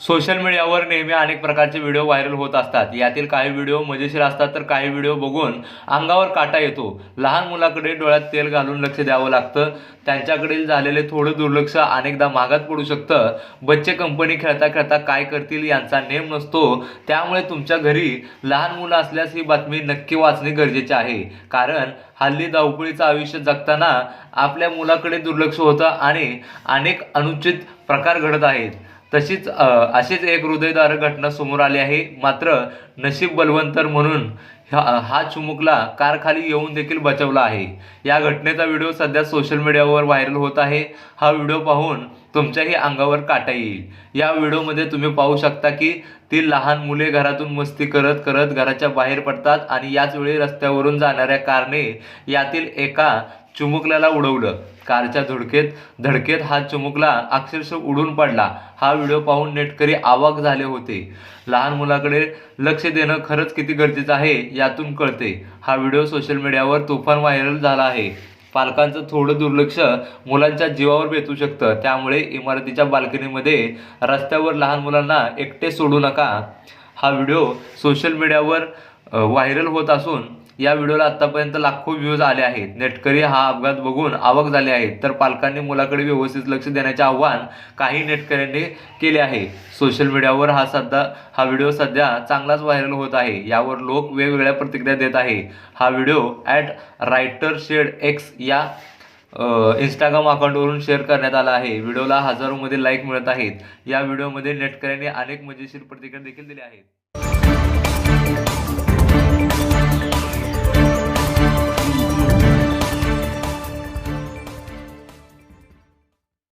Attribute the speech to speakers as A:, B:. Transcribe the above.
A: Social मीडियावर नेहमी अनेक प्रकारचे व्हिडिओ व्हायरल होत असतात. यातील काही व्हिडिओ मजेशीर असतात तर काही व्हिडिओ बघून अंगावर काटा येतो. लहान मुलाकडे डोळ्यात तेल घालून लक्ष द्यावं लागतं. त्यांच्याकडील झालेले थोडं दुर्लक्ष अनेकदा महागात पडू शकतं. बच्चे कंपनी खेळता खेळता काय करतील यांचा नेम नसतो. त्यामुळे तुमच्या घरी लहान मुलं असल्यास ही बातमी नक्की वाचणे गरजेचे आहे. कारण हल्ली धावपळीचं आयुष्य जगताना आपल्या मुलाकडे दुर्लक्ष होतं आणि अनेक अनुचित प्रकार घडत आहेत. तशीच अशीच एक हृदयदारक घटना समोर आली आहे. मात्र नशीब बलवंतर म्हणून हा हा कारखाली येऊन देखील बचावला आहे. या घटनेचा व्हिडिओ सध्या सोशल मीडियावर व्हायरल होत आहे. हा व्हिडिओ पाहून तुमच्याही अंगावर काटा येईल. या व्हिडिओमध्ये तुम्ही पाहू शकता की ती लहान मुले घरातून मस्ती करत करत घराच्या बाहेर पडतात आणि याच वेळी रस्त्यावरून जाणाऱ्या कारने यातील एका चुमुकल्याला उडवलं. कारच्या धुडकेत धडकेत हा चुमुकला अक्षरशः उडून पडला. हा व्हिडिओ पाहून नेटकरी आवाक झाले होते. लहान मुलाकडे लक्ष देणं खरंच किती गरजेचं आहे यातून कळते. हा व्हिडिओ सोशल मीडियावर तुफान व्हायरल झाला आहे. पालकांचं थोडं दुर्लक्ष मुलांच्या जीवावर बेतू शकतं. त्यामुळे इमारतीच्या बाल्कनीमध्ये रस्त्यावर लहान मुलांना एकटे सोडू नका. हा व्हिडिओ सोशल मीडियावर व्हायरल होत असून या व्हिडिओला आतापर्यंत लाखो व्ह्यूज आले आहेत. नेटकरी हा अपघात बघून आवक झाले आहेत तर पालकांनी मुलाकडे व्यवस्थित लक्ष देण्याचे आव्हान काही नेटकऱ्यांनी केले आहे. सोशल मीडियावर हा सध्या हा व्हिडिओ सध्या चांगलाच व्हायरल होत आहे. यावर लोक वेगवेगळ्या प्रतिक्रिया देत आहे. हा video at writer shed X या इंस्टाग्राम अकाउंटवरून शेअर करण्यात आला आहे. व्हिडिओला हजारोमध्ये लाईक मिळत आहेत. या व्हिडिओमध्ये नेटकऱ्यांनी अनेक मजेशीर प्रतिक्रिया देखील दिल्या आहेत.